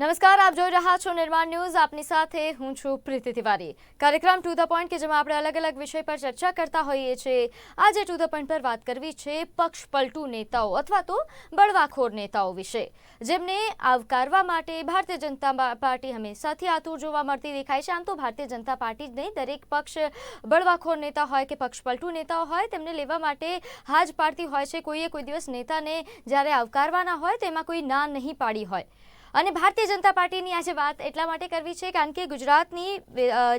નમસ્કાર, આપ જોઈ રહ્યા છો નિર્માણ ન્યૂઝ. આપની સાથે હું છું પ્રીતિ તિવારી. કાર્યક્રમ ટુ ધ પોઈન્ટ કે જેમાં આપણે અલગ અલગ વિષય પર ચર્ચા કરતા હોઈએ છીએ. આજે ટુ ધ પોઈન્ટ પર વાત કરવી છે પક્ષ પલટુ નેતાઓ અથવા તો બળવાખોર નેતાઓ વિશે. જેમને આવકારવા માટે ભારતીય જનતા પાર્ટી હંમેશાથી આતુર જોવા મળતી દેખાય છે. આમ તો ભારતીય જનતા પાર્ટી જ નહીં, દરેક પક્ષ બળવાખોર નેતા હોય કે પક્ષ પલટુ નેતાઓ હોય, તેમને લેવા માટે હાજ પાડતી હોય છે. કોઈએ કોઈ દિવસ નેતાને જ્યારે આવકારવાના હોય, તેમાં કોઈ ના નહીં પાડી હોય. અને ભારતીય જનતા પાર્ટીની આજે વાત એટલા માટે કરવી છે કારણ કે ગુજરાતની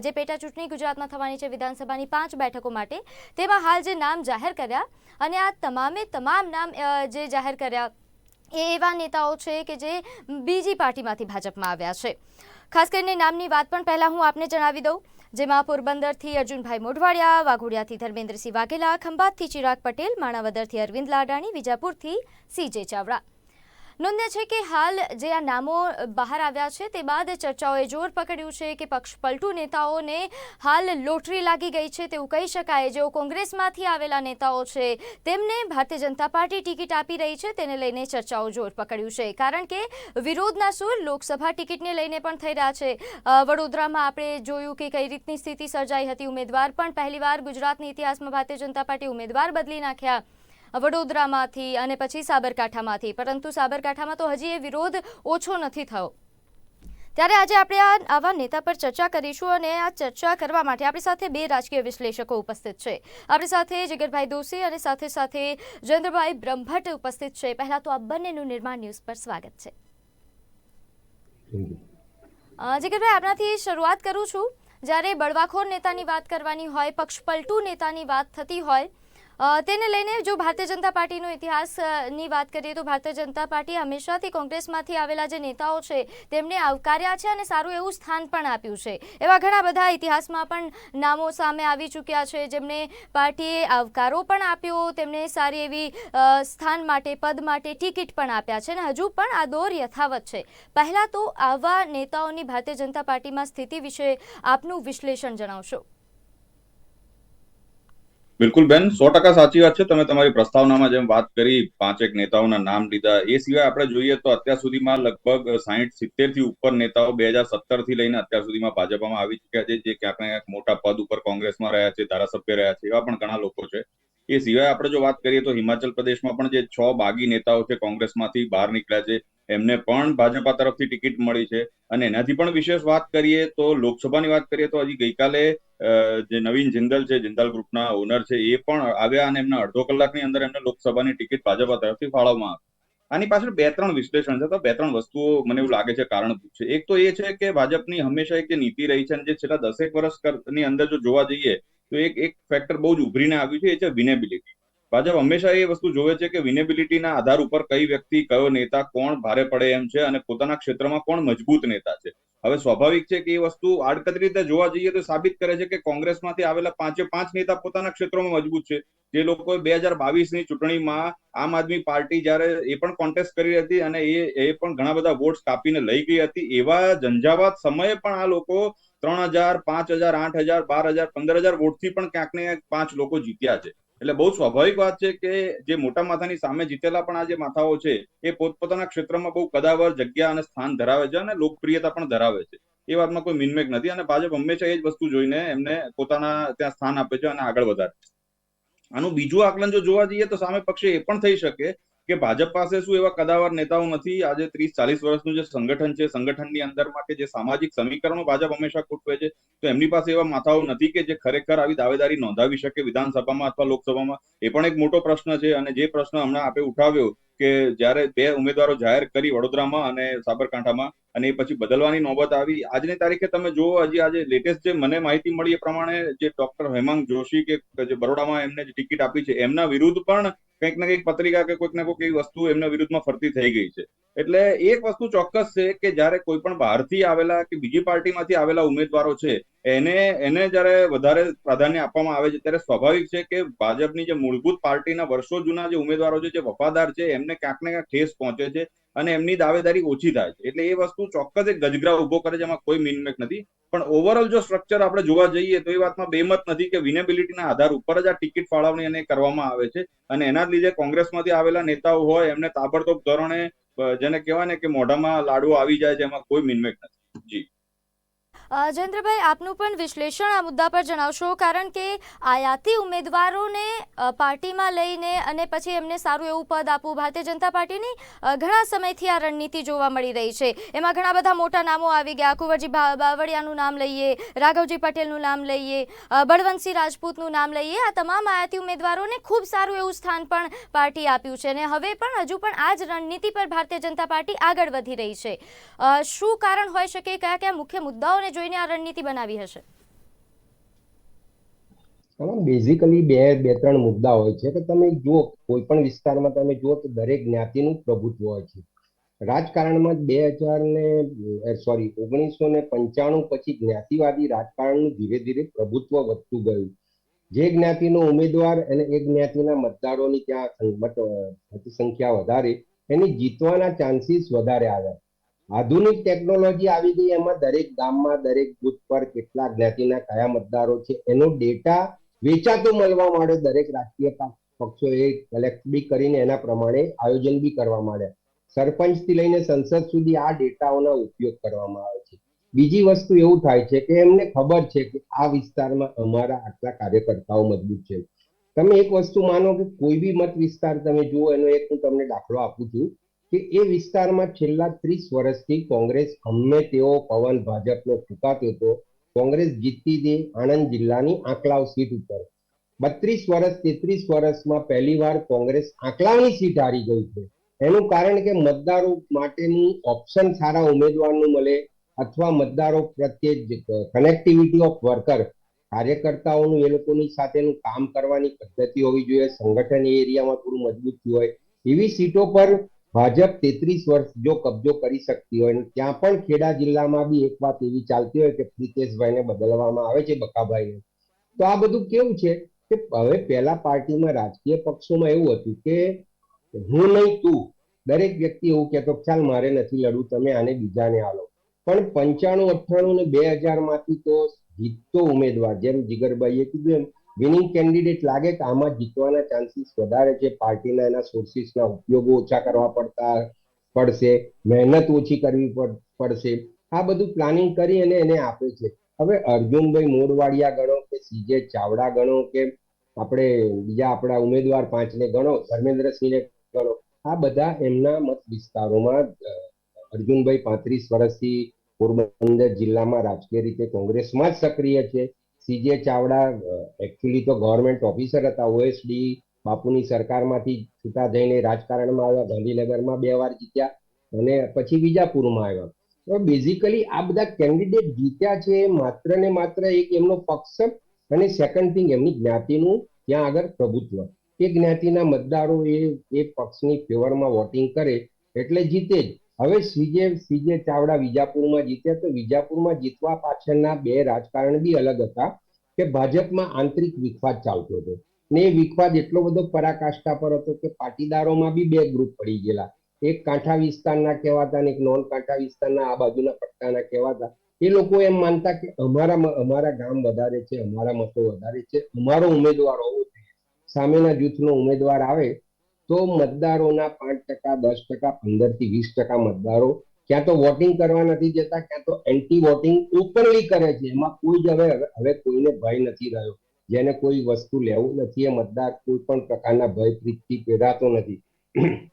જે પેટા ચૂંટણી ગુજરાતમાં થવાની છે વિધાનસભાની પાંચ બેઠકો માટે, તેમાં હાલ જે નામ જાહેર કર્યા અને આ તમામે તમામ નામ જે જાહેર કર્યા એ એવા નેતાઓ છે કે જે બીજી પાર્ટીમાંથી ભાજપમાં આવ્યા છે. ખાસ કરીને નામની વાત પણ પહેલાં હું આપને જણાવી દઉં. જેમાં પોરબંદરથી અર્જુનભાઈ મોઢવાડિયા, વાઘોડિયાથી ધર્મેન્દ્રસિંહ વાઘેલા, ખંભાતથી ચિરાગ પટેલ, માણાવદરથી અરવિંદ લાડાણી, વિજાપુરથી સીજે ચાવડા. નોંધ્ય છે કે હાલ જે આ નામો બહાર આવ્યા છે, તે બાદ ચર્ચાઓએ જોર પકડ્યું છે કે પક્ષ પલટુ નેતાઓને હાલ લોટરી લાગી ગઈ છે તેવું કહી શકાય. જેઓ કોંગ્રેસમાંથી આવેલા નેતાઓ છે, તેમને ભારતીય જનતા પાર્ટી ટિકિટ આપી રહી છે, તેને લઈને ચર્ચાઓ જોર પકડ્યું છે. કારણ કે વિરોધના સૂર લોકસભા ટિકિટને લઈને પણ થઈ રહ્યા છે. વડોદરામાં આપણે જોયું કે કઈ રીતની સ્થિતિ સર્જાઈ હતી. ઉમેદવાર પણ પહેલીવાર ગુજરાતની ઇતિહાસમાં ભારતીય જનતા પાર્ટી ઉમેદવાર બદલી નાખ્યા. વડોદરામાંથી અને પછી સાબરકાંઠામાંથી. પરંતુ સાબરકાંઠામાં તો હજી એ વિરોધ ઓછો નથી થયો. ત્યારે આજે આપણે આ આવા નેતા પર ચર્ચા કરીશું અને આ ચર્ચા કરવા માટે આપણી સાથે બે રાજકીય વિશ્લેષકો ઉપસ્થિત છે. આપણી સાથે જગતભાઈ દોશી અને સાથે સાથે જયેન્દ્રભાઈ બ્રહ્મભટ્ટ ઉપસ્થિત છે. પહેલાં તો આ બંનેનું નિર્માણ ન્યૂઝ પર સ્વાગત છે. જગતભાઈ, આપણાથી શરૂઆત કરું છું. જ્યારે બળવાખોર નેતાની વાત કરવાની હોય, પક્ષપલટુ નેતાની વાત થતી હોય તેને લઈને જો ભારતીય જનતા પાર્ટીનો ઇતિહાસની વાત કરીએ તો ભારતીય જનતા પાર્ટી હંમેશાથી કોંગ્રેસમાંથી આવેલા જે નેતાઓ છે, તેમને આવકાર્યા છે અને સારું એવું સ્થાન પણ આપ્યું છે. એવા ઘણા બધા ઇતિહાસમાં પણ નામો સામે આવી ચૂક્યા છે. જેમને પાર્ટીએ આવકારો પણ આપ્યો તેમને સારી એવી સ્થાન માટે, પદ માટે ટિકિટ પણ આપ્યા છે અને હજુ પણ આ દોર યથાવત છે. પહેલાં તો આવા નેતાઓની ભારતીય જનતા પાર્ટીમાં સ્થિતિ વિશે આપનું વિશ્લેષણ જણાવશો. બિલકુલ બેન, સો ટકા સાચી વાત છે. તમે તમારી પ્રસ્તાવનામાં જેમ વાત કરી, પાંચેક નેતાઓના નામ લીધા, એ સિવાય આપણે જોઈએ તો અત્યાર સુધીમાં લગભગ સાહીઠ સિત્તેરથી ઉપર નેતાઓ બે હજાર સત્તરથી લઈને અત્યાર સુધીમાં ભાજપમાં આવી ચુક્યા છે. જે ક્યાંક ને ક્યાંક મોટા પદ ઉપર કોંગ્રેસમાં રહ્યા છે, ધારાસભ્ય રહ્યા છે, એવા પણ ઘણા લોકો છે. એ સિવાય આપણે જો વાત કરીએ તો હિમાચલ પ્રદેશમાં પણ જે છ બાગી નેતાઓ છે, કોંગ્રેસમાંથી બહાર નીકળ્યા છે, એમને પણ ભાજપા તરફથી ટિકિટ મળી છે. અને એનાથી પણ વિશેષ વાત કરીએ તો લોકસભાની વાત કરીએ તો હજી ગઈકાલે જે નવીન જિંદલ છે, જિંદાલ ગ્રુપના ઓનર છે, એ પણ આવ્યા અને એમના અડધો કલાકની અંદર એમને લોકસભાની ટિકિટ ભાજપા તરફથી ફાળવવામાં આવી. આની પાછળ બે ત્રણ વિશ્લેષણ છે તો બે ત્રણ વસ્તુઓ મને એવું લાગે છે કારણભૂત છે એક તો એ છે કે ભાજપની હંમેશા એક નીતિ રહી છે અને જે છેલ્લા દસેક વર્ષની અંદર જો જોવા જઈએ તો એક એક ફેક્ટર બહુ જ ઉભરીને આવ્યું છે એ છે વિનેબિલિટી. ભાજપ હંમેશા એ વસ્તુ જોવે છે કે વિનેબિલિટીના આધાર ઉપર કઈ વ્યક્તિ, કયો નેતા, કોણ ભારે પડે એમ છે અને પોતાના ક્ષેત્રમાં કોણ મજબૂત નેતા છે. હવે સ્વાભાવિક છે કે એ વસ્તુ આડકતરી રીતે જોવા જઈએ તો સાબિત કરે છે કે કોંગ્રેસમાંથી આવેલા પાંચે પાંચ નેતા પોતાના ક્ષેત્રોમાં મજબૂત છે. જે લોકો બે હજાર બાવીસની ચૂંટણીમાં આમ આદમી પાર્ટી જ્યારે એ પણ કોન્ટેસ્ટ કરી હતી અને એ એ પણ ઘણા બધા વોટ્સ કાપીને લઈ ગઈ હતી. એવા ઝંઝાવાત સમયે પણ આ લોકો ત્રણ હજાર, પાંચ હજાર, આઠ હજાર, બાર હજાર, પંદર હજાર વોટથી પણ ક્યાંક ને ક્યાંક પાંચ લોકો જીત્યા છે. એટલે બહુ સ્વાભાવિક વાત છે કે જે મોટા માથાની સામે જીતેલા પણ આ જે માથાઓ છે, એ પોતપોતાના ક્ષેત્રમાં બહુ કદાવર જગ્યા અને સ્થાન ધરાવે છે અને લોકપ્રિયતા પણ ધરાવે છે. એ વાતમાં કોઈ મિનમેક નથી અને ભાજપ હંમેશા એ જ વસ્તુ જોઈને એમને પોતાના ત્યાં સ્થાન આપે છે અને આગળ વધારે. આનું બીજું આકલન જો જોવા જઈએ તો સામે પક્ષે એ પણ થઈ શકે કે ભાજપ પાસે શું એવા કદાવર નેતાઓ નથી? આજે ત્રીસ, ચાલીસ વર્ષનું જે સંગઠન છે, સંગઠનની અંદર માટે જે સામાજિક સમીકરણો ભાજપ હંમેશા ખૂટવે છે, તો એમની પાસે એવા માથાઓ નથી કે જે ખરેખર આવી દાવેદારી નોંધાવી શકે વિધાનસભામાં અથવા લોકસભામાં? એ પણ એક મોટો પ્રશ્ન છે અને જે પ્રશ્ન હમણાં આપણે ઉઠાવ્યો કે જ્યારે બે ઉમેદવારો જાહેર કરી વડોદરામાં અને સાબરકાંઠામાં અને એ પછી બદલવાની નોબત આવી, આજની તારીખે તમે જુઓ, હજી આજે લેટેસ્ટ જે મને માહિતી મળી એ પ્રમાણે જે ડોક્ટર હેમાંગ જોશી કે જે બરોડામાં એમને જે ટિકિટ આપી છે, એમના વિરુદ્ધ પણ કંઈક ને કંઈક પત્રિકા કે કોઈક ને કોઈક એવી વસ્તુ એમના વિરુદ્ધમાં ફરતી થઈ ગઈ છે. એટલે એક વસ્તુ ચોક્કસ છે કે જ્યારે કોઈ પણ બહારથી આવેલા કે બીજી પાર્ટીમાંથી આવેલા ઉમેદવારો છે એને એને જ્યારે વધારે પ્રાધાન્ય આપવામાં આવે છે, ત્યારે સ્વાભાવિક છે કે ભાજપની જે મૂળભૂત પાર્ટીના વર્ષો જૂના જે ઉમેદવારો છે, જે વફાદાર છે, એમને ક્યાંક ને ક્યાંક ઠેસ પહોંચે છે અને એમની દાવેદારી ઓછી થાય છે. એટલે એ વસ્તુ ચોક્કસ એક ગજગ્રા ઊભો કરે છે, એમાં કોઈ મિનમેક નથી. પણ ઓવરઓલ જો સ્ટ્રક્ચર આપણે જોવા જઈએ, તો એ વાતમાં બેમત નથી કે વિનેબિલિટીના આધાર ઉપર જ આ ટિકિટ ફાળવણી એને કરવામાં આવે છે. અને એના જ લીધે કોંગ્રેસમાંથી આવેલા નેતાઓ હોય, એમને તાબડતોબ ધોરણે, જેને કહેવાય ને કે મોઢામાં લાડુ આવી જાય છે, એમાં કોઈ મિનમેક નથી. જી. જયેન્દ્રભાઈ, આપનું પણ વિશ્લેષણ આ મુદ્દા પર જણાવશો, કારણ કે આયાતી ઉમેદવારોને પાર્ટીમાં લઈને અને પછી એમને સારું એવું પદ આપવું ભારતીય જનતા પાર્ટીની ઘણા સમયથી આ રણનીતિ જોવા મળી રહી છે. એમાં ઘણા બધા મોટા નામો આવી ગયા. કુંવરજી બાવળિયાનું નામ લઈએ, રાઘવજી પટેલનું નામ લઈએ બળવંતસિંહ રાજપૂતનું નામ લઈએ. આ તમામ આયાતી ઉમેદવારોને ખૂબ સારું એવું સ્થાન પણ પાર્ટી આપ્યું છે. અને હવે પણ હજુ પણ આ જ રણનીતિ પર ભારતીય જનતા પાર્ટી આગળ વધી રહી છે. શું કારણ હોઈ શકે? કયા કયા મુખ્ય મુદ્દાઓને જોઈને આ રણનીતિ બનાવી હશે. બેઝિકલી બે બે, ત્રણ મુદ્દા હોય છે કે તમે જુઓ, કોઈ પણ વિસ્તારમાં તમે જુઓ તો દરેક જ્ઞાતિનું પ્રભુત્વ હોય છે. રાજકારણમાં બે હજાર ને સોરી ઓગણીસો ને પંચાણું પછી જ્ઞાતિવાદી રાજકારણનું ધીરે ધીરે પ્રભુત્વ વધતું ગયું. જે જ્ઞાતિનો ઉમેદવાર અને એ જ્ઞાતિના મતદારોની ત્યાં સંખ્યા વધારે, એની જીતવાના ચાન્સીસ વધારે આવ્યા. આધુનિક ટેકનોલોજી આવી ગઈ, એમાં દરેક ગામમાં દરેક બુથ પર કેટલા જ્ઞાતિના કયા મતદારો છે. એનો ડેટા વેચાતો મળવા માંડ્યો દરેક રાજકીય પક્ષો પક્ષોએ કલેક્ટ બી કરીને એના પ્રમાણે આયોજન બી કરવા માંડ્યા સરપંચથી લઈને સંસદ સુધી આ ડેટાઓનો ઉપયોગ કરવામાં આવે છે. બીજી વસ્તુ એવું થાય છે કે એમને ખબર છે કે આ વિસ્તારમાં અમારા આટલા કાર્યકર્તાઓ મજબૂત છે. તમે એક વસ્તુ માનો કે કોઈ બી મત વિસ્તાર તમે જુઓ, એનો એક હું તમને દાખલો આપું છું. કે એ વિસ્તારમાં છેલ્લા ત્રીસ વર્ષથી કોંગ્રેસ ગમે તેવો પવન ભાજપનો ફૂંકાતો હતો. કોંગ્રેસ જીતતી દે આણંદ જિલ્લાની આંકલાવ સીટ ઉપર. બત્રીસ વર્ષ, તેત્રીસ વર્ષમાં પહેલી વાર કોંગ્રેસ આંકલાવની સીટ હારી ગઈ છે. એનું કારણ કે મતદારો માટેનું ઓપ્શન સારા ઉમેદવારનું મળે અથવા મતદારો પ્રત્યે કનેક્ટિવિટી ઓફ વર્કર કાર્યકર્તાઓનું એ લોકોની સાથેનું કામ કરવાની પદ્ધતિ હોવી જોઈએ. સંગઠન એ એરિયામાં થોડું મજબૂત હોય. એવી સીટો પર ભાજપ તેત્રીસ વર્ષ જો કબજો કરી શકતી હોય ત્યાં પણ ખેડા જિલ્લામાં બી એક વાત એવી ચાલતી હોય કે પ્રિતેશભાઈને બદલવામાં આવે છે બકાભાઈને. તો આ બધું કેવું છે કે હવે પહેલા પાર્ટીમાં રાજકીય પક્ષોમાં એવું હતું કે હું નહીં તું. દરેક વ્યક્તિ એવું કહેતો ખ્યાલ મારે નથી લડવું, તમે આને બીજાને આલો પણ પંચાણું, અઠ્ઠાણું ને બે હજારમાંથી તો જીતતો ઉમેદવાર, જેમ જીગરભાઈએ કીધું એમ વિનિંગ કેન્ડિડેટ લાગે કે આમાં જીતવાના ચાન્સીસ વધારે છે, પાર્ટીના એના સોર્સિસના ઉપયોગો ઓછા કરવા પડતા પડશે, મહેનત ઓછી કરવી પડશે. આ બધું પ્લાનિંગ કરી અને એને આપે છે. હવે અર્જુનભાઈ મોરવાડિયા ગણો કે સીજે ચાવડા ગણો કે આપણે બીજા આપણા ઉમેદવાર પાંચને ગણો, ધર્મેન્દ્રસિંહને ગણો, આ બધા એમના મત વિસ્તારોમાં અર્જુનભાઈ પાંત્રીસ વર્ષથી પોરબંદર જિલ્લામાં રાજકીય રીતે કોંગ્રેસમાં જ સક્રિય છે. સીજે ચાવડા એકચ્યુઅલી તો ગવર્મેન્ટ ઓફિસર હતા ઓએસડી બાપુની સરકારમાંથી છૂટા જઈને રાજકારણમાં આવ્યા, ગાંધીનગરમાં બે વાર જીત્યા અને પછી વિજાપુરમાં આવ્યા. તો બેઝિકલી આ બધા કેન્ડિડેટ જીત્યા છે માત્ર ને માત્ર એક એમનો પક્ષ અને સેકન્ડ થિંગ એમની જ્ઞાતિનું ત્યાં આગળ પ્રભુત્વ. એ જ્ઞાતિના મતદારો એ એ પક્ષની ફેવરમાં વોટિંગ કરે એટલે જીતે જ. હવે સીજે સીજે ચાવડા વિજાપુરમાં જીત્યા તો વિજાપુરમાં જીતવા પાછળના બે રાજકારણ બી અલગ હતા કે ભાજપમાં આંતરિક વિખવાદ ચાલતો હતો. ને એ વિખવાદ એટલો બધો પરાકાષ્ઠા પર હતો કે પાટીદારોમાં બી બે ગ્રુપ પડી ગયેલા. એક કાંઠા વિસ્તારના કહેવાતા ને એક નોન કાંઠા વિસ્તારના આ બાજુના પટ્ટાના કહેવાતા. એ લોકો એમ માનતા કે અમારા અમારા ગામ વધારે છે, અમારા મતો વધારે છે, અમારો ઉમેદવાર હોવો જોઈએ. સામેના જૂથનો ઉમેદવાર આવે તો મતદારોના પાંચ ટકા, દસ ટકા પંદરથી વીસ ટકા મતદારો ક્યાં તો વોટિંગ કરવા નથી જતા, ક્યાં તો એન્ટી વોટિંગ ઓપનલી કરે છે. એમાં કોઈ જ હવે હવે કોઈને ભય નથી રહ્યો. જેને કોઈ વસ્તુ લેવું નથી, એ મતદાર કોઈ પણ પ્રકારના ભય પ્રીતથી પહેરાતો નથી.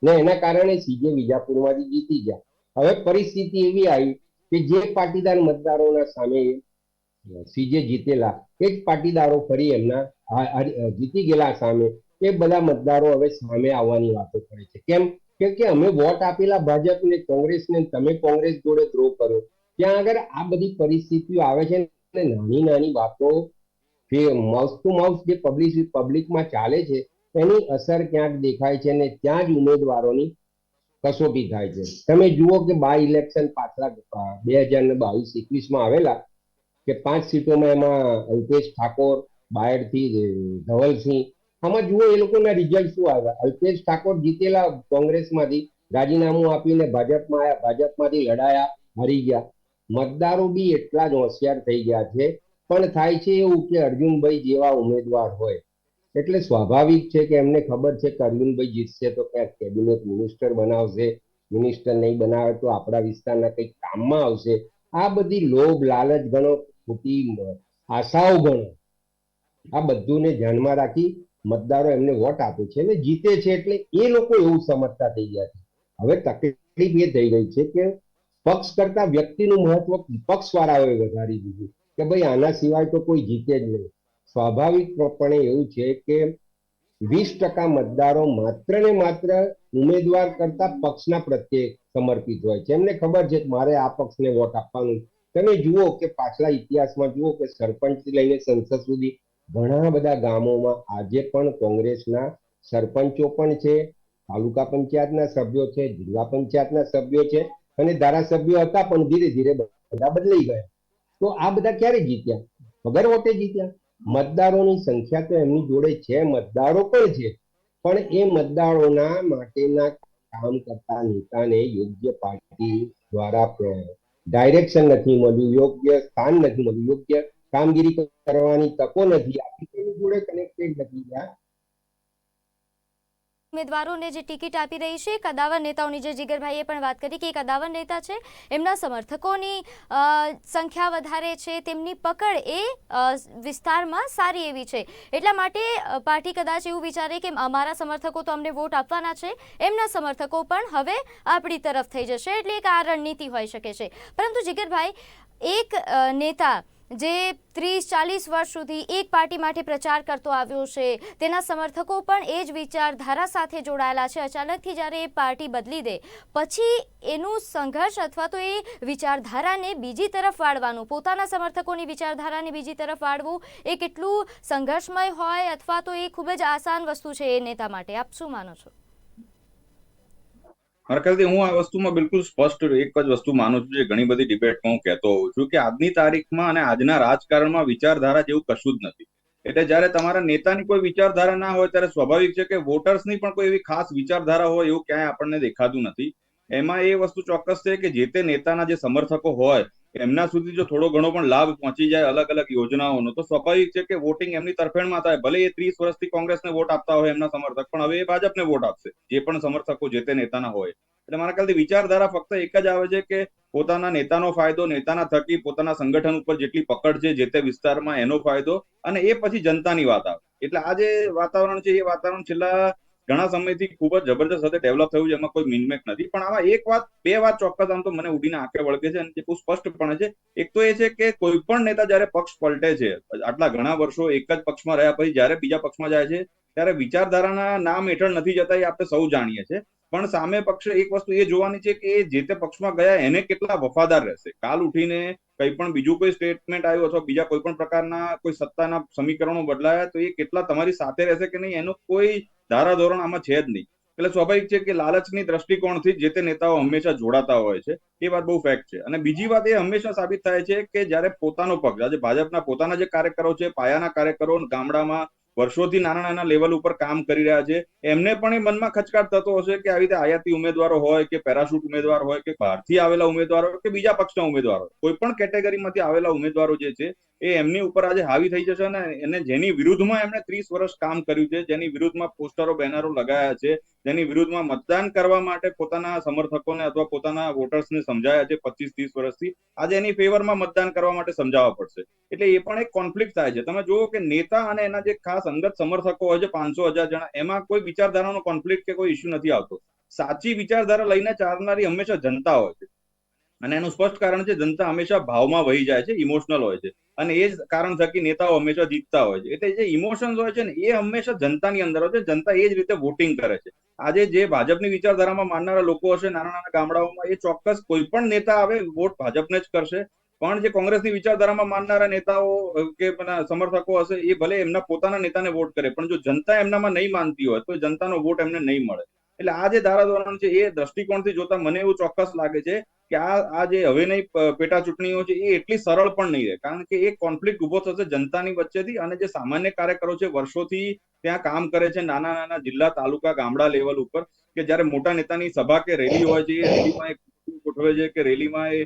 ને એના કારણે સીજે વિજાપુરમાંથી જીતી ગયા. હવે પરિસ્થિતિ એવી આવી કે જે પાટીદાર મતદારોના સામે સીજે જીતેલા, એ જ પાટીદારો ફરી એમના જીતી ગયેલા સામે એ બધા મતદારો હવે સામે આવવાની વાતો કરે છે. કેમ? કે અમે વોટ આપેલા ભાજપને, કોંગ્રેસને, તમે કોંગ્રેસ જોડે દ્રોહ કર્યો ત્યાં આગળ આ બધી પરિસ્થિતિઓ આવે છે ને નાની નાની વાતો જે માઉથ ટુ માઉથ જે પબ્લિક પબ્લિકમાં ચાલે છે, એની અસર ક્યાંક દેખાય છે ને ત્યાં જ ઉમેદવારોની કસોટી થાય છે. તમે જુઓ કે બાય ઇલેક્શન પાછલા બે હજાર ને બાવીસ, એકવીસમાં આવેલા કે પાંચ સીટોમાં એમાં અલ્પેશ ઠાકોર, બાયડથી ધવલસિંહ આમાં જુઓ એ લોકોના રિઝલ્ટ શું આવ્યા? અલ્પેશ ઠાકોર જીતેલા કોંગ્રેસમાંથી રાજીનામું આપીને ભાજપમાં આવ્યા. ભાજપમાંથી લડાયા, હરી ગયા. મતદારો બી એટલા જ હોશિયાર થઈ ગયા છે. પણ થાય છે એવું કે અર્જુનભાઈ જેવા ઉમેદવાર હોય. એટલે સ્વાભાવિક છે કે એમને ખબર છે કે અર્જુનભાઈ જીતશે તો ક્યાંક કેબિનેટ મિનિસ્ટર બનાવશે. મિનિસ્ટર નહીં બનાવે તો આપણા વિસ્તારના કંઈક કામમાં આવશે. આ બધી લોભ, લાલચ ગણો, ખોટી આશાઓ ગણો. આ બધુંને ધ્યાનમાં રાખી મતદારો એમને વોટ આપે છે અને જીતે છે એટલે એ લોકો એવું સમજતા થઈ ગયા છે. હવે તકલીફ એ થઈ ગઈ છે કે પક્ષ કરતા વ્યક્તિનું મહત્વ પક્ષ વાળાઓએ વધારી દીધું કે ભાઈ આના સિવાય તો કોઈ જીતે જ નહીં. સ્વાભાવિકપણે એવું છે કે વીસ ટકા મતદારો માત્ર ને માત્ર ઉમેદવાર કરતા પક્ષના પ્રત્યે સમર્પિત હોય છે. એમને ખબર છે મારે આ પક્ષને વોટ આપવાનું તમે જુઓ કે પાછલા ઇતિહાસમાં જુઓ કે સરપંચ લઈને સંસદ સુધી ઘણા બધા ગામોમાં આજે પણ કોંગ્રેસના સરપંચો પણ છે, તાલુકા પંચાયતના સભ્યો છે, જિલ્લા પંચાયતના સભ્યો છે અને ધારાસભ્યો હતા પણ ધીરે ધીરે બધા બદલાઈ ગયા. તો આ બધા ક્યારે જીત્યા? વગર વોટે જીત્યા? મતદારોની સંખ્યા તો એમની જોડે છે, મતદારો પણ છે. પણ એ મતદારોના માટેના કામ કરતા નેતાને યોગ્ય પાર્ટી દ્વારા ડાયરેક્શન નથી મળ્યું, યોગ્ય સ્થાન નથી મળ્યું, યોગ્ય કામગીરી કરવાની તકો નથી. આપી તેની જોડે કનેક્ટેડ નથી રહ્યા. ઉમેદવારોને જે ટિકિટ આપી રહી છે કદાવર નેતાઓની જે જીગરભાઈએ પણ વાત કરી કે કદાવર નેતા છે, એમના સમર્થકોની સંખ્યા વધારે છે, તેમની પકડ એ વિસ્તારમાં સારી એવી છે. એટલા માટે પાર્ટી કદાચ એવું વિચારે કે અમારા સમર્થકો તો અમને વોટ આપવાના છે, એમના સમર્થકો પણ હવે આપણી તરફ થઈ જશે, એટલે એક આ રણનીતિ હોઈ શકે છે. પરંતુ જીગરભાઈ, એક નેતા જે ત્રીસ, ચાલીસ વર્ષ સુધી એક પાર્ટી માટે પ્રચાર કરતો આવ્યો છે. તેના સમર્થકો પણ એ જ વિચારધારા સાથે જોડાયેલા છે. અચાનકથી જ્યારે એ પાર્ટી બદલી દે, પછી એનું સંઘર્ષ અથવા તો એ વિચારધારાને બીજી તરફ વાળવાનું, પોતાના સમર્થકોની વિચારધારાને બીજી તરફ વાળવું, એ કેટલું સંઘર્ષમય હોય અથવા તો એ ખૂબ જ આસાન વસ્તુ છે એ નેતા માટે. આપ શું માનો છો? મારા ખ્યાલથી હું આ વસ્તુમાં બિલકુલ સ્પષ્ટ એક જ વસ્તુ માનું છું, જે ઘણી બધી ડિબેટમાં હું કહેતો હોઉં છું કે આજની તારીખમાં અને આજના રાજકારણમાં વિચારધારા જેવું કશું જ નથી. એટલે જ્યારે તમારા નેતાની કોઈ વિચારધારા ના હોય, ત્યારે સ્વાભાવિક છે કે વોટર્સની પણ કોઈ એવી ખાસ વિચારધારા હોય એવું ક્યાંય આપણને દેખાતું નથી. એમાં એ વસ્તુ ચોક્કસ છે કે જે તે નેતાના જે સમર્થકો હોય એમના સુધી જો થોડો ઘણો પણ લાભ પહોંચી જાય અલગ અલગ યોજનાઓનો, તો સ્વાભાવિક છે કે વોટિંગ એમની તરફેણમાં થાય. ભલે એ ત્રીસ વર્ષથી કોંગ્રેસને વોટ આપતા હોય એમના સમર્થક, પણ હવે એ ભાજપને વોટ આપશે, જે પણ સમર્થકો, જે તે નેતાના હોય. એટલે મારા ખ્યાલથી વિચારધારા ફક્ત એક જ આવે છે કે પોતાના નેતાનો ફાયદો, નેતાના થકી, પોતાના સંગઠન ઉપર જેટલી પકડ છે, જે તે વિસ્તારમાં એનો ફાયદો, અને એ પછી જનતાની વાત આવે. એટલે આ જે વાતાવરણ છે, એ વાતાવરણ છેલ્લા ઘણા સમયથી ખૂબ જ જબરજસ્ત રીતે ડેવલપ થયું છે, એમાં કોઈ મિનમેક નથી. પણ આવા એક વાત, બે વાત ચોક્કસ આમ તો મને ઉડીને આંખે વળગે છે અને જે બહુ સ્પષ્ટપણે છે. એક તો એ છે કે કોઈ પણ નેતા જયારે પક્ષ પલટે છે, આટલા ઘણા વર્ષો એક જ પક્ષમાં રહ્યા પછી જયારે બીજા પક્ષમાં જાય છે, ત્યારે વિચારધારાના નામ હેઠળ નથી જતા, એ આપણે સૌ જાણીએ છીએ. પણ સામે પક્ષે એક વસ્તુ એ જોવાની છે કે જે તે પક્ષમાં ગયા, એને કેટલા વફાદાર રહેશે? કાલ ઉઠીને કંઈ પણ બીજું કોઈ સ્ટેટમેન્ટ આવ્યું અથવા બીજા કોઈ પણ પ્રકારના કોઈ સત્તાના સમીકરણો બદલાયા, તો એ કેટલા તમારી સાથે રહેશે કે નહીં, એનું કોઈ ધારાધોરણ આમાં છે જ નહીં. એટલે સ્વાભાવિક છે કે લાલચની દ્રષ્ટિકોણથી જે તે નેતાઓ હંમેશા જોડાતા હોય છે, એ વાત બહુ ફેક્ટ છે. અને બીજી વાત એ હંમેશા સાબિત થાય છે કે જ્યારે પોતાનો પક્ષ, આજે ભાજપના પોતાના જે કાર્યકરો છે, પાયાના કાર્યકરો ગામડામાં વર્ષોથી નાના નાના લેવલ ઉપર કામ કરી રહ્યા છે. એમને પણ એ મનમાં ખચકાટ થતો હશે કે આવી રીતે આયાતી ઉમેદવારો હોય કે પેરાશૂટ ઉમેદવાર હોય કે બહારથી આવેલા ઉમેદવારો કે બીજા પક્ષના ઉમેદવારો કોઈ પણ કેટેગરીમાંથી આવેલા ઉમેદવારો જે છે, એ એમની ઉપર આજે હાવી થઈ જશે ને એને જેની વિરુદ્ધમાં એમણે ત્રીસ વર્ષ કામ કર્યું છે, જેની વિરુદ્ધમાં પોસ્ટરો, બેનરો લગાયા છે જેની વિરુદ્ધમાં મતદાન કરવા માટે પોતાના સમર્થકોને અથવા પોતાના વોટર્સને સમજાયા છે પચીસ ત્રીસ વર્ષથી. આજે એની ફેવરમાં મતદાન કરવા માટે સમજાવવા પડશે. એટલે એ પણ એક કોન્ફ્લિક્ટ થાય છે. તમે જુઓ કે નેતા અને એના જે ખાસ અંગત સમર્થકો હોય છે, પાંચસો હજાર જણા, એમાં કોઈ વિચારધારાનો કોન્ફ્લિક્ટ કે કોઈ ઇસ્યુ નથી આવતો. સાચી વિચારધારા લઈને ચાલનારી હંમેશા જનતા હોય છે. અને એનું સ્પષ્ટ કારણ છે, જનતા હંમેશા ભાવમાં વહી જાય છે ઇમોશનલ હોય છે. અને એ જ કારણ થકી નેતાઓ હંમેશા જીતતા હોય છે. એટલે જે ઇમોશન્સ હોય છે ને, એ હંમેશા જનતાની અંદર હોય છે. જનતા એ જ રીતે વોટિંગ કરે છે. આજે જે ભાજપની વિચારધારામાં માનનારા લોકો હશે, નાના નાના ગામડાઓમાં એ ચોક્કસ કોઈ પણ નેતા આવે વોટ ભાજપને જ કરશે. પણ જે કોંગ્રેસની વિચારધારામાં માનનારા નેતાઓ કે સમર્થકો હશે, એ ભલે એમના પોતાના નેતાને વોટ કરે, પણ જો જનતા એમનામાં નહીં માનતી હોય, તો જનતાનો વોટ એમને નહીં મળે. એટલે આ જે ધારાધોરણ છે, એ દ્રષ્ટિકોણથી જોતા મને એવું ચોક્કસ લાગે છે કે આ આ જે હવેની પેટા ચૂંટણીઓ છે, એ એટલી સરળ પણ નહીં રહે. કારણ કે એક કોન્ફ્લિક્ટ ઊભો થશે જનતાની વચ્ચેથી અને જે સામાન્ય કાર્યકરો છે, વર્ષોથી ત્યાં કામ કરે છે, નાના નાના જિલ્લા, તાલુકા, ગામડા લેવલ ઉપર, કે જ્યારે મોટા નેતાની સભા કે રેલી હોય છે, એ રેલીમાં ગોઠવે છે કે રેલીમાં એ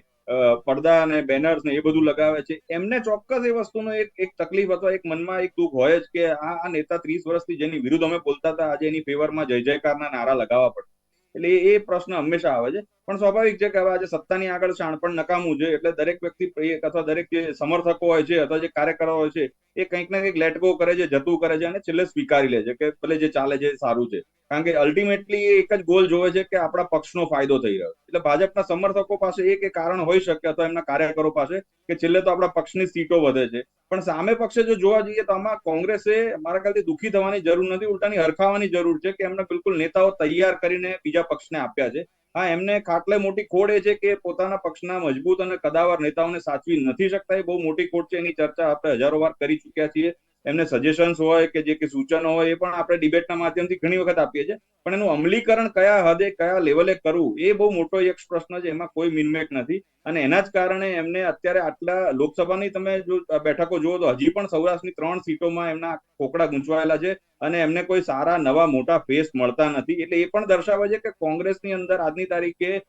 પડદા અને બેનર્સ ને એ બધું લગાવે છે. એમને ચોક્કસ એ વસ્તુનો એક એક તકલીફ અથવા એક મનમાં એક દુઃખ હોય જ કે આ આ નેતા ત્રીસ વર્ષથી જેની વિરુદ્ધ અમે બોલતા હતા, આજે એની ફેવરમાં જય જયકારના નારા લગાવવા પડે. એટલે એ- પ્રશ્ન હંમેશા આવે છે. પણ સ્વાભાવિક છે કે હવે આજે સત્તાની આગળ શાણપણ નકામું છે, એટલે દરેક વ્યક્તિ અથવા દરેક જે સમર્થકો હોય છે અથવા જે કાર્યકરો હોય છે, એ કંઈક ને કંઈક લેટગો કરે છે, જતું કરે છે અને છેલ્લે સ્વીકારી લે છે કે ભલે જે ચાલે છે સારું છે. કારણ કે અલ્ટિમેટલી એ એક જ ગોલ જોવે છે કે આપણા પક્ષનો ફાયદો થઈ રહ્યો એટલે ભાજપના સમર્થકો પાસે એક એ કારણ હોઈ શકે અથવા એમના કાર્યકરો પાસે કે છેલ્લે તો આપણા પક્ષની સીટો વધે છે. પણ સામે પક્ષે જો જોવા જઈએ તો આમાં કોંગ્રેસે મારા ખ્યાલથી દુઃખી થવાની જરૂર નથી, ઉલટાની હરખાવાની જરૂર છે કે એમને બિલકુલ નેતાઓ તૈયાર કરીને બીજા પક્ષને આપ્યા છે. હા, એમને ખાટલે મોટી ખોડ એ છે કે પોતાના પક્ષના મજબૂત અને કદાવર નેતાઓને સાચવી નથી શકતા, એ બહુ મોટી ખોટ છે, એની ચર્ચા આપણે હજારો વાર કરી ચુક્યા છીએ. એમને સજેશન્સ હોય કે જે કે સૂચનો હોય એ પણ આપણે ડિબેટના માધ્યમથી ઘણી વખત આપીએ છીએ. પણ એનું અમલીકરણ કયા હદે, કયા લેવલે કરવું, એ બહુ મોટો એક પ્રશ્ન છે. એમાં કોઈ મિનમેક નથી. અને એના જ કારણે એમને અત્યારે આટલા લોકસભાની તમે જો બેઠકો જુઓ તો હજી પણ સૌરાષ્ટ્રની ત્રણ સીટોમાં એમના ખોકડા ગૂંચવાયેલા છે અને એમને કોઈ સારા, નવા, મોટા ફેસ મળતા નથી. એટલે એ પણ દર્શાવે છે કે કોંગ્રેસની અંદર આજની તારીખે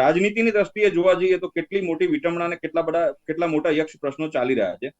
રાજનીતિની દ્રષ્ટિએ જોવા જઈએ તો કેટલી મોટી વિટંબણા અને કેટલા બધા, કેટલા મોટા યક્ષ પ્રશ્નો ચાલી રહ્યા છે.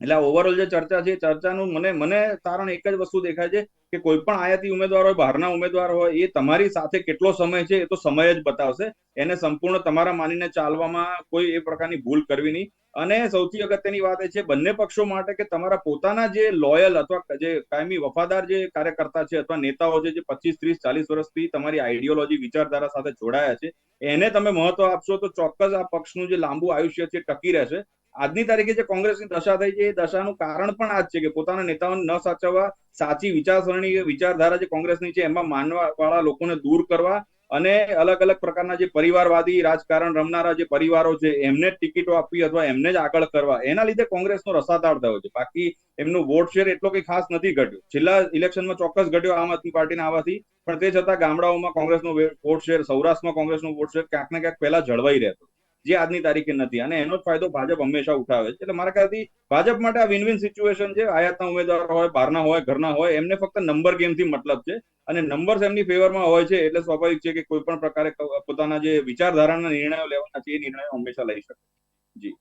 એટલે ઓવરઓલ જે ચર્ચા છે ચર્ચાનું મને મને તારણ એક જ વસ્તુ દેખાય છે કે કોઈ પણ આયાતી ઉમેદવાર હોય, બહારના ઉમેદવાર હોય, એ તમારી સાથે કેટલો સમય છે એ તો સમય જ બતાવશે. એને સંપૂર્ણ તમારા માનીને ચાલવામાં કોઈ એ પ્રકારની ભૂલ કરવી નહીં. અને સૌથી અગત્યની વાત એ છે, બંને પક્ષો માટે કે તમારા પોતાના જે લોયલ અથવા જે કાયમી વફાદાર જે કાર્યકર્તા છે અથવા નેતાઓ છે, જે પચીસ, ત્રીસ, ચાલીસ વર્ષથી તમારી આઈડિયોલોજી વિચારધારા સાથે જોડાયા છે, એને તમે મહત્વ આપશો તો ચોક્કસ આ પક્ષનું જે લાંબુ આયુષ્ય છે ટકી રહેશે. આજની તારીખે જે કોંગ્રેસની દશા થઈ છે, એ દશાનું કારણ પણ આ જ છે કે પોતાના નેતાઓને ન સાચવવા, સાચી વિચારસરણી વિચારધારા જે કોંગ્રેસની છે, એમાં માનવા વાળા લોકોને દૂર કરવા અને અલગ અલગ પ્રકારના જે પરિવારવાદી, રાજકારણ રમનારા જે પરિવારો છે, એમને જ ટિકિટો આપવી અથવા એમને જ આગળ કરવા, એના લીધે કોંગ્રેસનો રસાતાળ થયો છે. બાકી એમનું વોટ શેર એટલો કઈ ખાસ નથી ઘટ્યો. છેલ્લા ઇલેક્શનમાં ચોક્કસ ઘટ્યો આમ આદમી પાર્ટીના આવવાથી પણ તે છતાં ગામડાઓમાં કોંગ્રેસનો વોટ શેર, સૌરાષ્ટ્રમાં કોંગ્રેસનો વોટ શેર ક્યાંક ને ક્યાંક પહેલા જળવાઈ રહેતો. જે આજની તારીખે નથી. અને એનો જ ફાયદો ભાજપ હંમેશા ઉઠાવે છે. એટલે મારા ખ્યાલથી ભાજપ માટે આ વિન વિન સિચ્યુએશન છે. આયાતના ઉમેદવાર હોય, બહારના હોય, ઘરના હોય, એમને ફક્ત નંબર ગેમથી મતલબ છે. અને નંબર્સ એમની ફેવરમાં હોય છે, એટલે સ્વાભાવિક છે કે કોઈ પણ પ્રકારે પોતાના જે વિચારધારાના નિર્ણયો લેવાના છે, એ નિર્ણયો હંમેશા લઈ શકે.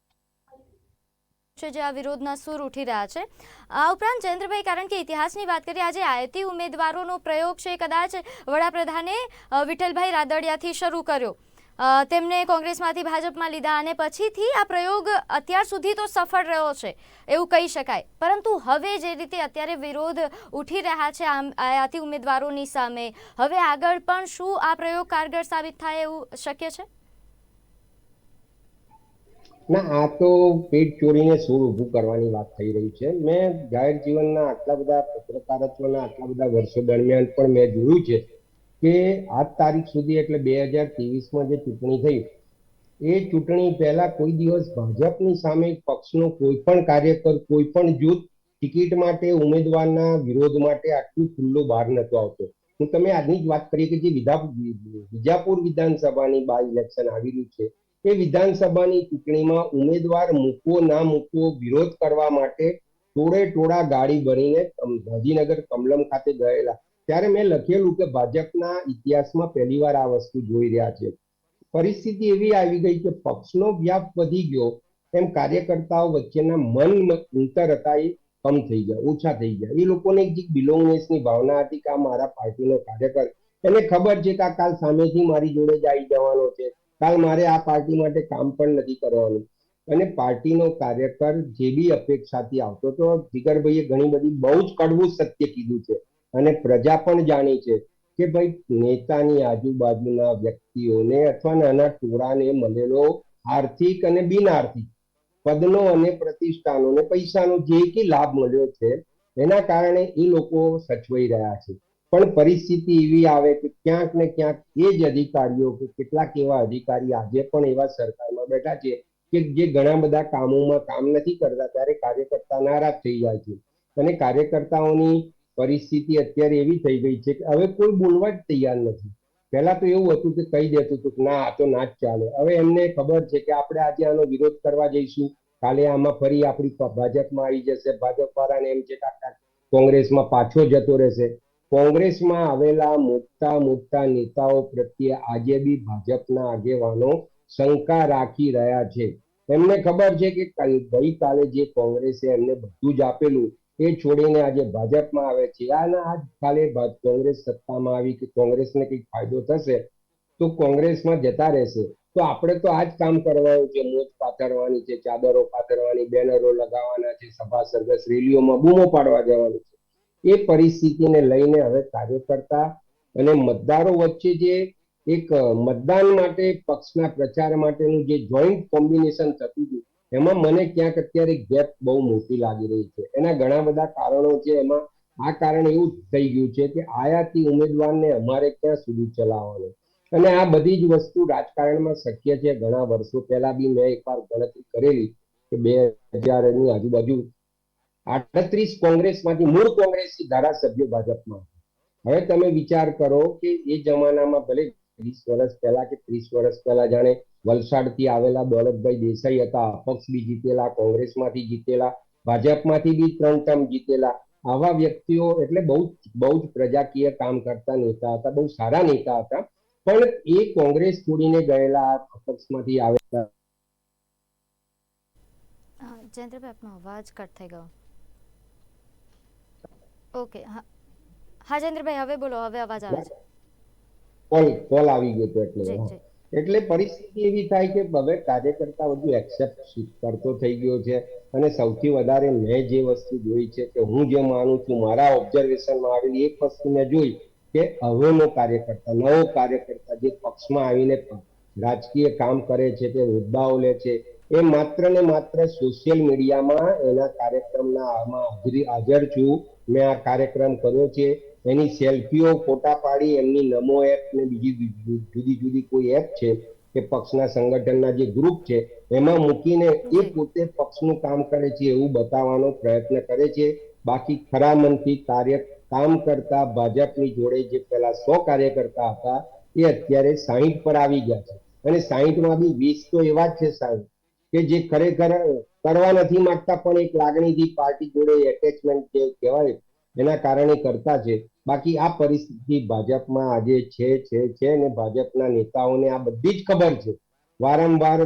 છે જે આ વિરોધના સૂર ઉઠી રહ્યા છે. આ ઉપરાંત જયેન્દ્રભાઈ, કારણ કે ઇતિહાસની વાત કરીએ, આજે આયતી ઉમેદવારોનો પ્રયોગ છે, કદાચ વડાપ્રધાને વિઠ્ઠલભાઈ રાદડિયાથી શરૂ કર્યો. તેમને કોંગ્રેસમાંથી ભાજપમાં લીધા અને પછીથી આ પ્રયોગ અત્યાર સુધી તો સફળ રહ્યો છે, એવું કહી શકાય. પરંતુ હવે જે રીતે અત્યારે વિરોધ ઉઠી રહ્યા છે આથી ઉમેદવારોની સામે, હવે આગળ પણ શું આ પ્રયોગ કારગર સાબિત થાય એવું શક્ય છે? ના, આ તો પેટ ચોરીને સૂળ ઊભું કરવાની વાત થઈ રહી છે. મેં જાહેર જીવનના આટલા બધા પત્રકારત્વના આટલા બધા વર્ષો દરમિયાન પણ મેં જોયું છે કે આજ તારીખ સુધી એટલે બે હજાર ત્રેવીસમાં જે ચૂંટણી થઈ, એ ચૂંટણી પહેલા કોઈ દિવસ ભાજપની સામે પક્ષનો કોઈ પણ કાર્યકર, કોઈ પણ જૂથ ટિકિટ માટે, ઉમેદવારના વિરોધ માટે આટલું ખુલ્લો બહાર નતો આવતો. હું તમે આજની જ વાત કરીએ કે જે વિજાપુર વિધાનસભાની બાય ઇલેક્શન આવી રહ્યું છે, એ વિધાનસભાની ચૂંટણીમાં ઉમેદવાર મૂકવો, ના મૂકવો, વિરોધ કરવા માટે ટોળે ટોળા ગાડી ભરીને ગાંધીનગર કમલમ ખાતે ગયેલા ત્યારે મેં લખેલું કે ભાજપના ઇતિહાસમાં પહેલીવાર આ વસ્તુ જોઈ રહ્યા છે. પરિસ્થિતિ એવી આવી ગઈ કે પક્ષનો વ્યાપ વધી ગયો, એમ કાર્યકર્તાઓ વચ્ચેના મન અંતર હતા એ કમ થઈ ગયા, ઓછા થઈ ગયા. એ લોકોને એક બિલોંગનેસની ભાવના હતી કે આ મારા પાર્ટીનો કાર્યકર, એને ખબર છે કે આ કાલ સામેથી મારી જોડે જ આવી જવાનો છે. કાલ મારે આ પાર્ટી માટે કામ પણ નથી કરવાનું. અને પાર્ટીનો કાર્યકર જે બી અપેક્ષાથી આવતો તો જીગરભાઈએ ઘણી બધી બહુ જ કડવું સત્ય કીધું છે. અને પ્રજા પણ જાણી છે કે ભાઈ નેતાની આજુબાજુના વ્યક્તિઓને અથવા નાના ટોળાને મળેલો આર્થિક અને બિન આર્થિક પદનો અને પ્રતિષ્ઠાનો અને પૈસાનો જે કે લાભ મળ્યો છે, એના કારણે એ લોકો સચવાઈ રહ્યા છે. પણ પરિસ્થિતિ એવી આવે કે ક્યાંક ને ક્યાંક એ જ અધિકારીઓ કે કેટલાક એવા અધિકારી આજે પણ એવા સરકારમાં બેઠા છે કે જે ઘણા બધા કામોમાં કામ નથી કરતા, ત્યારે કાર્યકર્તા નારાજ થઈ જાય છે. અને કાર્યકર્તાઓની પરિસ્થિતિ અત્યારે એવી થઈ ગઈ છે કે હવે કોઈ બોલવા જ તૈયાર નથી. પહેલા તો એવું હતું કે કહી દેતું હતું કે ના, આ તો ના જ ચાલે. હવે એમને ખબર છે કે આપણે આજે આનો વિરોધ કરવા જઈશું. કાલે આમાં ફરી આપણી ભાજપમાં આવી જશે. ભાજપ વાળાને એમ છે કે કોંગ્રેસમાં પાછો જતો રહેશે. કોંગ્રેસમાં આવેલા મોટા મોટા નેતાઓ પ્રત્યે આજે બી ભાજપના આગેવાનો શંકા રાખી રહ્યા છે. એમને ખબર છે કે કાલ- ગઈકાલે જે કોંગ્રેસે એમને બધું જ આપેલું એ છોડીને આજે ભાજપમાં આવે છે. આના આજ કાલે કોંગ્રેસ સત્તામાં આવી કે કોંગ્રેસને કંઈક ફાયદો થશે, તો કોંગ્રેસમાં જતા રહેશે. તો આપણે તો આ જ કામ કરવાનું છે, મોજ પાથરવાની છે, ચાદરો પાથરવાની, બેનરો લગાવવાના છે, સભા સરઘસ રેલીઓમાં બૂમો પાડવા જવાનું છે. એ પરિસ્થિતિને લઈને હવે કાર્યકર્તા અને મતદારો વચ્ચે જે એક મતદાન માટે પક્ષના પ્રચાર માટેનું જે જોઈન્ટ કોમ્બિનેશન થતું હતું એમાં મને ક્યાંક અત્યારે ગેપ બહુ મોટી લાગી રહી છે. એના ઘણા બધા કારણો છે. એમાં આ કારણ એવું થઈ ગયું છે કે આયાતી ઉમેદવારને અમારે ક્યાં સુધી ચલાવવાનો? અને આ બધી જ વસ્તુ રાજકારણમાં શક્ય છે. ઘણા વર્ષો પહેલા બી મેં એકવાર ગણતરી કરેલી કે બે હજારની આજુબાજુ આડત્રીસ કોંગ્રેસમાંથી, મૂળ કોંગ્રેસી ધારાસભ્યો ભાજપમાં. હવે તમે વિચાર કરો કે એ જમાનામાં ભલે વીસ વર્ષ પહેલા કે ત્રીસ વર્ષ પહેલા જાણે વલસાડથી આવેલા દોલતભાઈ દેસાઈ હતા. અપક્ષ બી જીતેલા કોંગ્રેસમાંથી જીતેલા ભાજપમાંથી બી ત્રણ ટર્મ જીતેલા. આવા વ્યક્તિઓ એટલે બહુ બહુ જ પ્રજાકીય કામ કરતા નેતા હતા બહુ સારા નેતા હતા. પણ એ કોંગ્રેસ છોડીને ગયેલા અપક્ષમાંથી આવેલા. જયંત્રભાઈ આપનો અવાજ કટ થઈ ગયો. ઓકે હા. જયંત્રભાઈ હવે બોલો હવે અવાજ આવે છે. કોલ કોલ આવી ગયો હતો એટલે જી જી. એટલે પરિસ્થિતિ એવી થાય કે હવે કાર્યકર્તા બધું એક્સેપ્ટ કરતો થઈ ગયો છે અને સૌથી વધારે મેં જે વસ્તુ જોઈ છે કે હું જે માનું છું, મારા ઓબ્ઝર્વેશનમાં આવેલી એક વસ્તુ મેં જોઈ કે હવેનો કાર્યકર્તા, નવો કાર્યકર્તા જે પક્ષમાં આવીને રાજકીય કામ કરે છે, તે હોદ્દાઓ લે છે, એ માત્ર ને માત્ર સોશિયલ મીડિયામાં એના કાર્યક્રમના હાજરી છું. મેં આ કાર્યક્રમ કર્યો છે. એની સેલ્ફીઓ ફોટા પાડી એમની નમો એપ ને બીજી જુદી જુદી કોઈ એપ છે કે પક્ષના સંગઠનના જે ગ્રુપ છે એમાં મૂકીને એ પોતે પક્ષનું કામ કરે છે એવું બતાવવાનો પ્રયત્ન કરે છે. બાકી ખરા મનથી કાર્ય કામ કરતા ભાજપની જોડે જે પેલા સો કાર્યકર્તા હતા એ અત્યારે સાહીઠ પર આવી ગયા છે. અને સાહીઠમાં બી વીસ તો એવા જ છે સાહેબ કે જે ખરેખર કરવા નથી માંગતા પણ એક લાગણીથી પાર્ટી જોડે એટેચમેન્ટ જે કહેવાય એના કારણે કરતા છે. બાકી આ પરિસ્થિતિ ભાજપમાં આજે છે છે છે ને ભાજપના નેતાઓને આ બધી જ ખબર છે. વારંવાર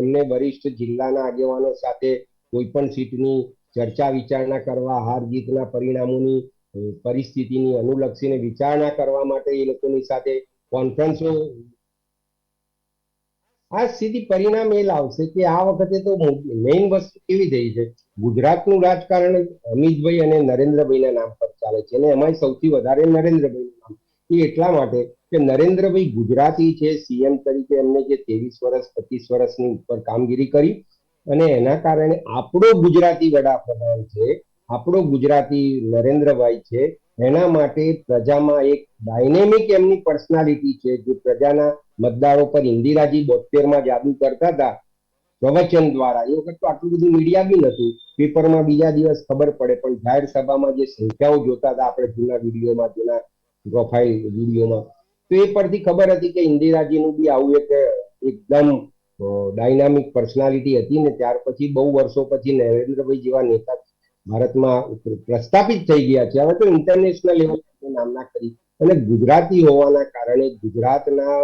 એમને વરિષ્ઠ જિલ્લાના આગેવાનો સાથે કોઈ પણ સીટની ચર્ચા વિચારણા કરવા, હાર જીતના પરિણામોની પરિસ્થિતિની અનુલક્ષીને વિચારણા કરવા માટે એ લોકોની સાથે કોન્ફરન્સો આ સીધી પરિણામ એ લાવશે કે આ વખતે તો મેઇન વસ્તુ કેવી થઈ છે? ગુજરાતનું રાજકારણ અમિતભાઈ અને નરેન્દ્રભાઈના નામ પર ચાલે છે. અને એમાંય સૌથી વધારે નરેન્દ્રભાઈનું નામ. એ એટલા માટે કે નરેન્દ્રભાઈ ગુજરાતી છે, સીએમ તરીકે એમને જે ત્રેવીસ વર્ષ, પચીસ વર્ષની ઉપર કામગીરી કરી. અને એના કારણે આપણો ગુજરાતી વડાપ્રધાન છે, આપણો ગુજરાતી નરેન્દ્રભાઈ છે, એના માટે પ્રજામાં એક ડાયનેમિક એમની પર્સનાલિટી છે, જે પ્રજાના મતદારો પર ઇન્દિરાજી બોતેરમાં જાદુ કરતા હતા. પ્રવચન દ્વારા. એ વખત તો આટલું બધું મીડિયા બી નતું પેપરમાં બીજા દિવસ ખબર પડે, પણ જાહેર સભામાં જે સંખ્યાઓ જોતા હતા આપણે જૂના વિડીયોમાં, જૂના પ્રોફાઇલ વિડીયોમાં, તો એ પરથી ખબર હતી કે ઇન્દિરાજીનું બી આવું એક, એકદમ ડાયનામિક પર્સનાલિટી હતી ને ત્યાર પછી બહુ વર્ષો પછી નરેન્દ્રભાઈ જેવા નેતા ભારતમાં પ્રસ્થાપિત થઈ ગયા છે. હવે તો ઇન્ટરનેશનલ લેવલ નામના કરી. અને ગુજરાતી હોવાના કારણે ગુજરાતના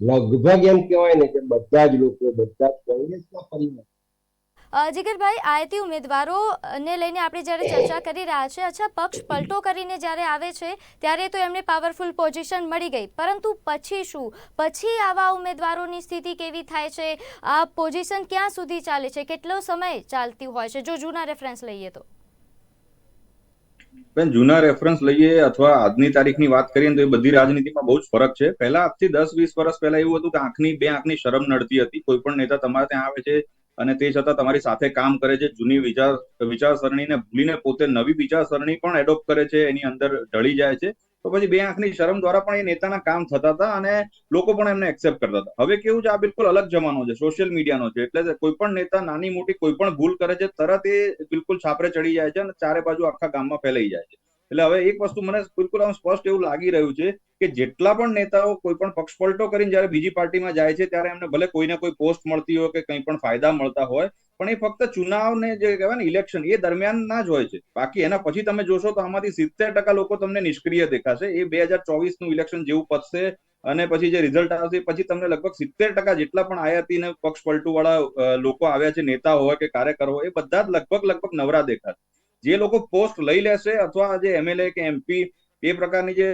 લગભગ એમ કહેવાય ને કે બધા જ લોકો, બધા જ કોંગ્રેસના પરિવાર. જીગરભાઈ, આયતી ઉમેદવારોને લઈને આપણે જ્યારે ચર્ચા કરી રહ્યા છે, અચ્છા, પક્ષ પલટો કરીને જ્યારે આવે છે, ત્યારે તો એમને પાવરફુલ પોઝિશન મળી ગઈ. પરંતુ પછી શું? પછી આવા ઉમેદવારોની સ્થિતિ કેવી થાય છે? આ પોઝિશન ક્યાં સુધી ચાલે છે? કેટલો સમય ચાલતી હોય છે? જો જૂના રેફરન્સ લઈએ તો. બેન, જૂના રેફરન્સ લઈએ અથવા આજની તારીખની વાત કરીએ તો એ બધી રાજનીતિમાં બહુ જ ફરક છે. પહેલા આજથી દસ, વીસ વર્ષ પહેલા એવું હતું કે આંખની, બે આંખની શરમ નડતી હતી. કોઈ પણ નેતા તમારે ત્યાં આવે છે અને તે છતાં તમારી સાથે કામ કરે છે, જૂની વિચાર, વિચારસરણીને ભૂલીને પોતે નવી વિચારસરણી પણ એડોપ્ટ કરે છે, એની અંદર ઢળી જાય છે. તો પછી બે આંખની શરમ દ્વારા પણ એ નેતાના કામ થતા હતા અને લોકો પણ એમને એક્સેપ્ટ કરતા હતા. હવે કેવું છે, આ બિલકુલ અલગ જમાનો છે સોશિયલ મીડિયાનો છે. એટલે કોઈ પણ નેતા નાની મોટી કોઈ પણ ભૂલ કરે છે, તરત એ બિલકુલ છાપરે ચડી જાય છે અને ચારે બાજુ આખા ગામમાં ફેલાઈ જાય છે. એટલે હવે એક વસ્તુ મને બિલકુલ આમ સ્પષ્ટ એવું લાગી રહ્યું છે કે જેટલા પણ નેતાઓ કોઈ પણ પક્ષ પલટો કરીને જયારે બીજી પાર્ટીમાં જાય છે, ત્યારે એમને ભલે કોઈને કોઈ પોસ્ટ મળતી હોય કે કંઈ પણ ફાયદા મળતા હોય, પણ એ ફક્ત ચુનાવને જે કહેવાય ને ઇલેક્શન, એ દરમિયાન ના જ હોય છે. બાકી એના પછી તમે જોશો તો આમાંથી સિત્તેર ટકા લોકો તમને નિષ્ક્રિય દેખાશે. એ બે હજાર ચોવીસનું ઇલેક્શન જેવું પતશે અને પછી જે રિઝલ્ટ આવશે પછી તમને લગભગ સિત્તેર ટકા જેટલા પણ આયાતી ને પક્ષ પલટુ વાળા લોકો આવ્યા છે નેતા હોય કે કાર્યકર હોય, એ બધા જ લગભગ લગભગ નવરા દેખાશે. જે લોકો પોસ્ટ લઈ લેશે અથવા જે એમએલએ કે એમપી એ પ્રકારની જે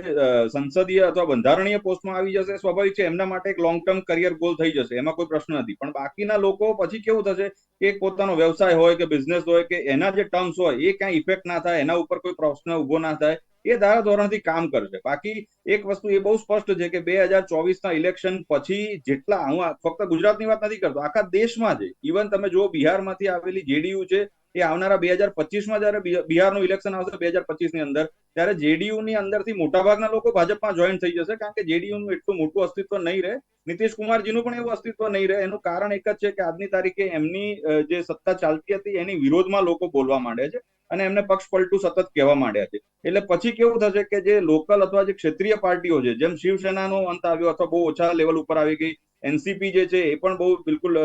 સંસદીય અથવા બંધારણીય પોસ્ટમાં આવી જશે, સ્વાભાવિક છે એમના માટે એક લોંગ ટર્મ કરિયર ગોલ થઈ જશે. એમાં કોઈ પ્રશ્ન નથી. પણ બાકીના લોકો પછી કેવું થશે કે પોતાનો વ્યવસાય હોય કે બિઝનેસ હોય કે એના જે ટર્મ્સ હોય, એ ક્યાંય ઇફેક્ટ ના થાય, એના ઉપર કોઈ પ્રશ્ન ઊભો ના થાય, એ ધારા ધોરણથી કામ કરશે. બાકી એક વસ્તુ એ બહુ સ્પષ્ટ છે કે બે હજાર ચોવીસના ઇલેક્શન પછી જેટલા, હું ફક્ત ગુજરાતની વાત નથી કરતો, આખા દેશમાં છે. ઇવન તમે જો બિહારમાંથી આવેલી જેડીયુ છે એ આવનારા બે હજાર પચીસમાં જયારે બિહારનું ઇલેક્શન આવશે બે હજાર પચીસની અંદર, ત્યારે જેડીયુની અંદરથી મોટાભાગના લોકો ભાજપમાં જોઈન થઈ જશે, કારણ કે જેડીયુનું એટલું મોટું અસ્તિત્વ નહીં રહે. નીતિશ પણ એવું અસ્તિત્વ નહીં રહે. એનું કારણ એક જ છે કે આજની તારીખે એમની જે સત્તા ચાલતી હતી, એની વિરોધમાં લોકો બોલવા માંડ્યા છે અને એમને પક્ષ પલટું સતત કહેવા માંડ્યા છે. એટલે પછી કેવું થશે કે જે લોકલ અથવા જે ક્ષેત્રીય પાર્ટીઓ છે, જેમ શિવસેનાનો અંત આવ્યો અથવા બહુ ઓછા લેવલ ઉપર આવી ગઈ, એનસીપી જે છે એ પણ બહુ બિલકુલ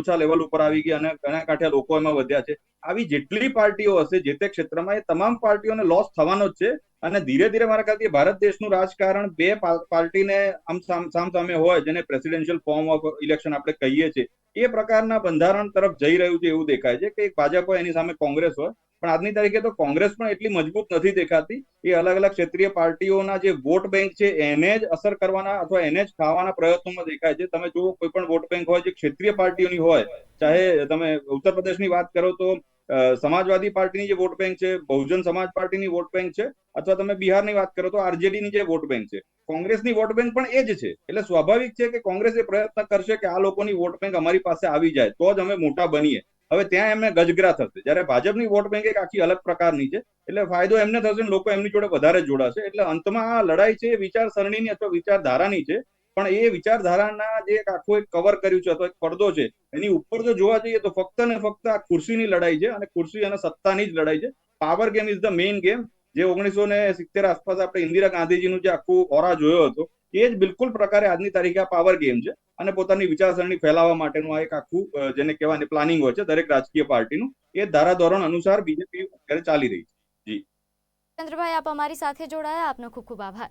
ઓછા લેવલ ઉપર આવી ગઈ અને ઘણા કાંઠે લોકો એમાં વધ્યા છે. આવી જેટલી પાર્ટીઓ હશે જે તે ક્ષેત્રમાં એ તમામ પાર્ટીઓને લોસ થવાનો જ છે. અને ધીરે ધીરે મારા ખ્યાલથી ભારત દેશનું રાજકારણ બે પાર્ટીને આમ સામ સામ હોય જેને પ્રેસિડેન્શિયલ ફોર્મ ઓફ ઇલેક્શન આપણે કહીએ છીએ. એ પ્રકારના બંધારણ તરફ જઈ રહ્યું છે એવું દેખાય છે કે ભાજપ હોય એની સામે કોંગ્રેસ હોય. પણ આજની તારીખે તો કોંગ્રેસ પણ એટલી મજબૂત નથી દેખાતી. એ અલગ અલગ ક્ષેત્રીય પાર્ટીઓના જે વોટ બેંક છે એને જ અસર કરવાના અથવા એને જ ખાવાના પ્રયત્નોમાં દેખાય છે. તમે જુઓ કોઈ પણ વોટ બેંક હોય જે ક્ષેત્રીય પાર્ટીઓની હોય, ચાહે તમે ઉત્તર પ્રદેશની વાત કરો તો સમાજવાદી પાર્ટીની જે વોટ બેંક છે, બહુજન સમાજ પાર્ટીની વોટ બેંક છે, અથવા તમે બિહારની વાત કરો તો આરજેડીની જે વોટ બેંક છે. કોંગ્રેસની વોટ બેંક પણ એ જ છે. એટલે સ્વાભાવિક છે કે કોંગ્રેસ એ પ્રયત્ન કરશે કે આ લોકોની વોટ બેંક અમારી પાસે આવી જાય, તો જ અમે મોટા બનીએ. હવે ત્યાં એમને ગજગરા થશે. જ્યારે ભાજપની વોટ બેંક એક આખી અલગ પ્રકારની છે, એટલે ફાયદો એમને થશે લોકો એમની જોડે વધારે જોડાશે. એટલે અંતમાં આ લડાઈ છે એ વિચારસરણીની અથવા વિચારધારાની છે. પણ એ વિચારધારાના જે એક એક કવર કર્યું છે, અથવા એક પડદો છે, એની ઉપર જો જોવા જઈએ તો ફક્ત ને ફક્ત આ ખુરશીની લડાઈ છે અને ખુરશી અને સત્તાની જ લડાઈ છે. Power game is the main game જે ઓગણીસો ને સિત્તેર આસપાસ આપણે ઇન્દિરા ગાંધીજીનું જે આખું ઓરા જોયો હતો, એ જ બિલકુલ પ્રકારે આજની તારીખે આ પાવર ગેમ છે અને પોતાની વિચારસરણી ફેલાવવા માટેનું આ એક આખું જેને કહેવાય પ્લાનિંગ હોય છે, દરેક રાજકીય પાર્ટીનું, એ ધારાધોરણ અનુસાર બીજેપી અત્યારે ચાલી રહી છે. ચંદ્રભાઈ, આપ અમારી સાથે જોડાયા. આપનો ખૂબ ખૂબ આભાર.